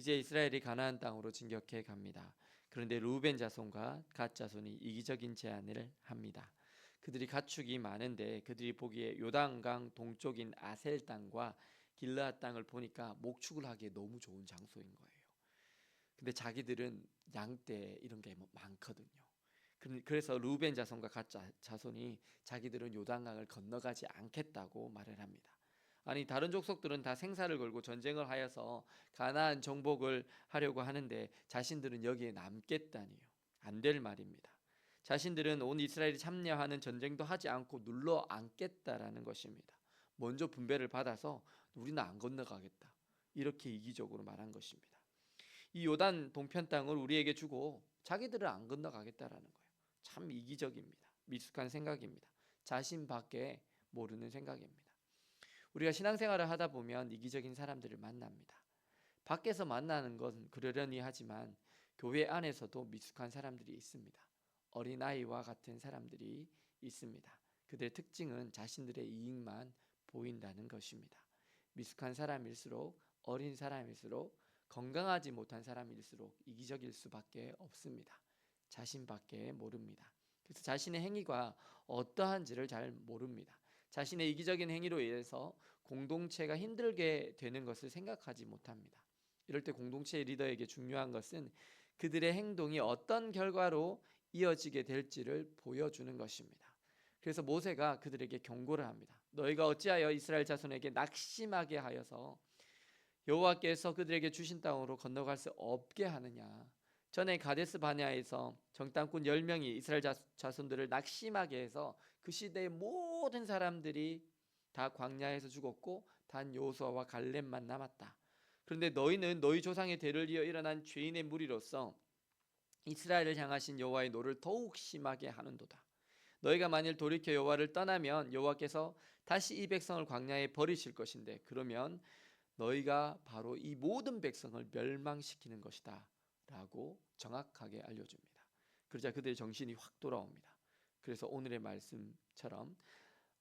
이제 이스라엘이 가나안 땅으로 진격해 갑니다. 그런데 루벤 자손과 갓 자손이 이기적인 제안을 합니다. 그들이 가축이 많은데 그들이 보기에 요단강 동쪽인 아셀 땅과 길르앗 땅을 보니까 목축을 하기에 너무 좋은 장소인 거예요. 근데 자기들은 양떼 이런 게뭐 많거든요. 그래서 루벤 자손과 갓 자- 자손이 자기들은 요단강을 건너가지 않겠다고 말을 합니다. 아니 다른 족속들은 다 생사를 걸고 전쟁을 하여서 가나안 정복을 하려고 하는데 자신들은 여기에 남겠다니요. 안 될 말입니다. 자신들은 온 이스라엘이 참여하는 전쟁도 하지 않고 눌러 앉겠다라는 것입니다. 먼저 분배를 받아서 우리는 안 건너가겠다. 이렇게 이기적으로 말한 것입니다. 이 요단 동편 땅을 우리에게 주고 자기들은 안 건너가겠다라는 거예요. 참 이기적입니다. 미숙한 생각입니다. 자신밖에 모르는 생각입니다. 우리가 신앙생활을 하다 보면 이기적인 사람들을 만납니다. 밖에서 만나는 건 그러려니 하지만 교회 안에서도 미숙한 사람들이 있습니다. 어린아이와 같은 사람들이 있습니다. 그들의 특징은 자신들의 이익만 보인다는 것입니다. 미숙한 사람일수록 어린 사람일수록 건강하지 못한 사람일수록 이기적일 수밖에 없습니다. 자신밖에 모릅니다. 그래서 자신의 행위가 어떠한지를 잘 모릅니다. 자신의 이기적인 행위로 인해서 공동체가 힘들게 되는 것을 생각하지 못합니다. 이럴 때 공동체의 리더에게 중요한 것은 그들의 행동이 어떤 결과로 이어지게 될지를 보여주는 것입니다. 그래서 모세가 그들에게 경고를 합니다. 너희가 어찌하여 이스라엘 자손에게 낙심하게 하여서 여호와께서 그들에게 주신 땅으로 건너갈 수 없게 하느냐? 전에 가데스 바네아에서 정탐꾼 10명이 이스라엘 자- 자손들을 낙심하게 해서 그 시대의 모든 사람들이 다 광야에서 죽었고 단 요수아와 갈렙만 남았다. 그런데 너희는 너희 조상의 대를 이어 일어난 죄인의 무리로서 이스라엘을 향하신 여호와의 노를 더욱 심하게 하는도다. 너희가 만일 돌이켜 여호와를 떠나면 여호와께서 다시 이 백성을 광야에 버리실 것인데 그러면 너희가 바로 이 모든 백성을 멸망시키는 것이다. 라고 정확하게 알려줍니다. 그러자 그들의 정신이 확 돌아옵니다. 그래서 오늘의 말씀처럼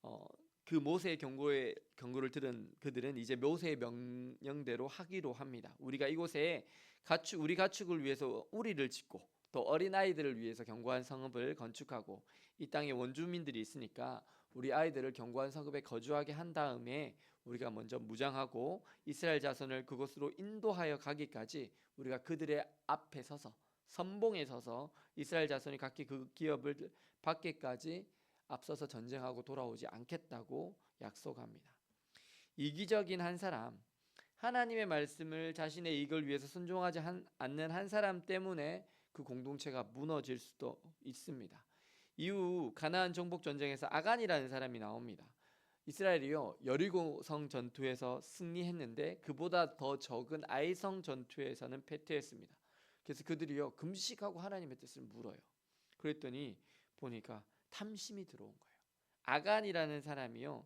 어, 그 모세의 경고의 경고를 들은 그들은 이제 모세의 명령대로 하기로 합니다. 우리가 이곳에 가축 우리 가축을 위해서 우리를 짓고 또 어린 아이들을 위해서 견고한 성읍을 건축하고 이 땅에 원주민들이 있으니까 우리 아이들을 견고한 성읍에 거주하게 한 다음에 우리가 먼저 무장하고 이스라엘 자손을 그곳으로 인도하여 가기까지 우리가 그들의 앞에 서서 선봉에 서서 이스라엘 자손이 각기 그 기업을 받기까지 앞서서 전쟁하고 돌아오지 않겠다고 약속합니다. 이기적인 한 사람, 하나님의 말씀을 자신의 이익을 위해서 순종하지 한- 않는 한 사람 때문에 그 공동체가 무너질 수도 있습니다. 이후 가나안 정복 전쟁에서 아간이라는 사람이 나옵니다. 이스라엘이요 여리고성 전투에서 승리했는데 그보다 더 적은 아이성 전투에서는 패퇴했습니다. 그래서 그들이요 금식하고 하나님의 뜻을 물어요. 그랬더니 보니까 탐심이 들어온 거예요. 아간이라는 사람이요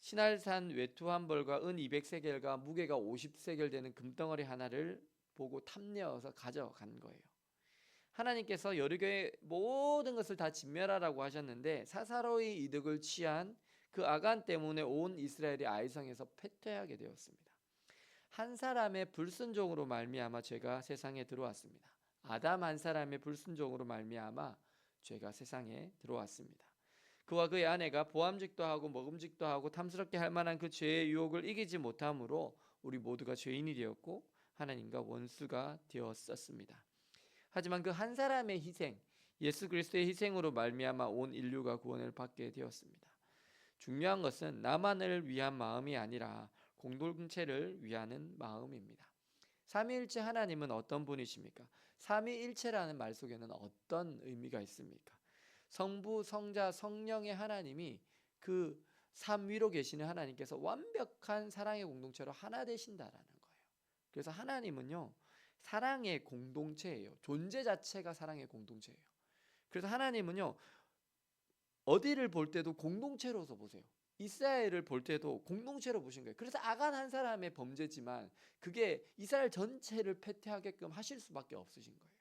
신할산 외투 한 벌과 은 200세겔과 무게가 50세겔 되는 금덩어리 하나를 보고 탐내어서 가져간 거예요. 하나님께서 여리고의 모든 것을 다 진멸하라고 하셨는데 사사로이 이득을 취한 그 아간 때문에 온 이스라엘이 아이성에서 패퇴하게 되었습니다. 한 사람의 불순종으로 말미암아 죄가 세상에 들어왔습니다. 아담 한 사람의 불순종으로 말미암아 죄가 세상에 들어왔습니다. 그와 그의 아내가 보암직도 하고 먹음직도 하고 탐스럽게 할 만한 그 죄의 유혹을 이기지 못함으로 우리 모두가 죄인이 되었고 하나님과 원수가 되었었습니다. 하지만 그 한 사람의 희생, 예수 그리스도의 희생으로 말미암아 온 인류가 구원을 받게 되었습니다. 중요한 것은 나만을 위한 마음이 아니라 공동체를 위하는 마음입니다. 삼위일체 하나님은 어떤 분이십니까? 삼위일체라는 말 속에는 어떤 의미가 있습니까? 성부, 성자, 성령의 하나님이 그 삼위로 계시는 하나님께서 완벽한 사랑의 공동체로 하나 되신다라는 거예요. 그래서 하나님은요 사랑의 공동체예요. 존재 자체가 사랑의 공동체예요. 그래서 하나님은요 어디를 볼 때도 공동체로서 보세요. 이스라엘을 볼 때도 공동체로 보신 거예요. 그래서 아간 한 사람의 범죄지만 그게 이스라엘 전체를 패퇴하게끔 하실 수밖에 없으신 거예요.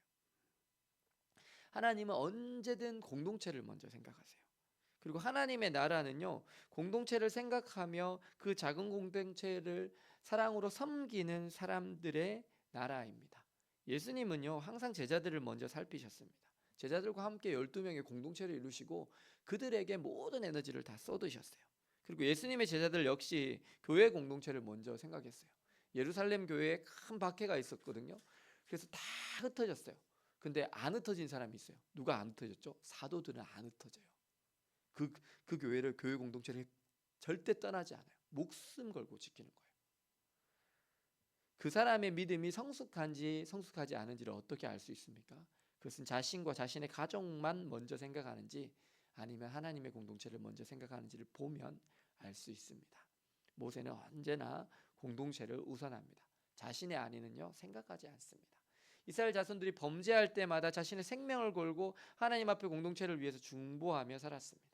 하나님은 언제든 공동체를 먼저 생각하세요. 그리고 하나님의 나라는요 공동체를 생각하며 그 작은 공동체를 사랑으로 섬기는 사람들의 나라입니다. 예수님은요 항상 제자들을 먼저 살피셨습니다. 제자들과 함께 12명의 공동체를 이루시고 그들에게 모든 에너지를 다 쏟으셨어요. 그리고 예수님의 제자들 역시 교회 공동체를 먼저 생각했어요. 예루살렘 교회에 큰 박해가 있었거든요. 그래서 다 흩어졌어요. 근데 안 흩어진 사람이 있어요. 누가 안 흩어졌죠? 사도들은 안 흩어져요. 그, 그 교회를 교회 공동체를 절대 떠나지 않아요. 목숨 걸고 지키는 거예요. 그 사람의 믿음이 성숙한지 성숙하지 않은지를 어떻게 알 수 있습니까? 그것은 자신과 자신의 가족만 먼저 생각하는지 아니면 하나님의 공동체를 먼저 생각하는지를 보면 알 수 있습니다. 모세는 언제나 공동체를 우선합니다. 자신의 안위는요 생각하지 않습니다. 이스라엘 자손들이 범죄할 때마다 자신의 생명을 걸고 하나님 앞에 공동체를 위해서 중보하며 살았습니다.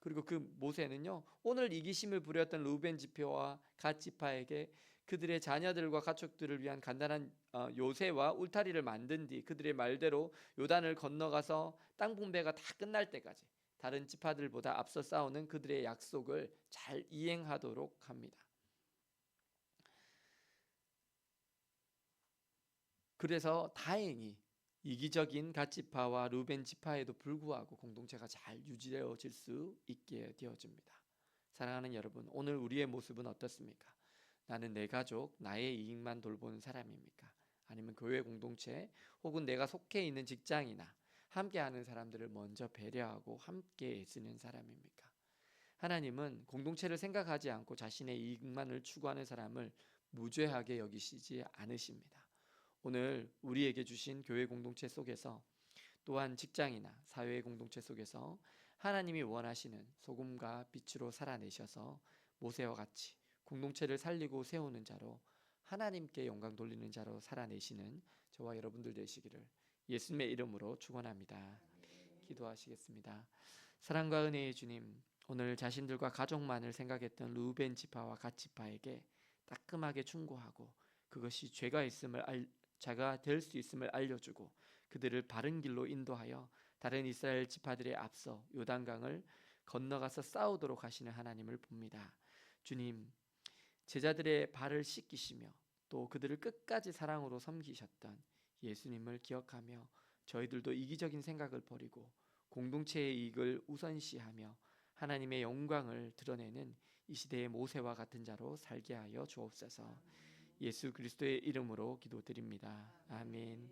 그리고 그 모세는요 오늘 이기심을 부렸던 루벤 지표와 갓 지파에게 그들의 자녀들과 가축들을 위한 간단한 어, 요새와 울타리를 만든 뒤 그들의 말대로 요단을 건너가서 땅 분배가 다 끝날 때까지 다른 지파들보다 앞서 싸우는 그들의 약속을 잘 이행하도록 합니다. 그래서 다행히 이기적인 갓지파와 루벤 지파에도 불구하고 공동체가 잘 유지되어질 수 있게 되어집니다. 사랑하는 여러분, 오늘 우리의 모습은 어떻습니까? 나는 내 가족, 나의 이익만 돌보는 사람입니까? 아니면 교회 공동체 혹은 내가 속해 있는 직장이나 함께하는 사람들을 먼저 배려하고 함께 애쓰는 사람입니까? 하나님은 공동체를 생각하지 않고 자신의 이익만을 추구하는 사람을 무죄하게 여기시지 않으십니다. 오늘 우리에게 주신 교회 공동체 속에서 또한 직장이나 사회 공동체 속에서 하나님이 원하시는 소금과 빛으로 살아내셔서 모세와 같이 공동체를 살리고 세우는 자로 하나님께 영광 돌리는 자로 살아내시는 저와 여러분들 되시기를 예수님의 이름으로 축원합니다. 기도하시겠습니다. 사랑과 은혜의 주님, 오늘 자신들과 가족만을 생각했던 루벤 지파와 갓 지파에게 따끔하게 충고하고 그것이 죄가 있음을 알, 자가 될 수 있음을 알려주고 그들을 바른 길로 인도하여 다른 이스라엘 지파들의 앞서 요단강을 건너가서 싸우도록 하시는 하나님을 봅니다. 주님, 제자들의 발을 씻기시며 또 그들을 끝까지 사랑으로 섬기셨던 예수님을 기억하며 저희들도 이기적인 생각을 버리고 공동체의 이익을 우선시하며 하나님의 영광을 드러내는 이 시대의 모세와 같은 자로 살게 하여 주옵소서. 예수 그리스도의 이름으로 기도드립니다. 아멘.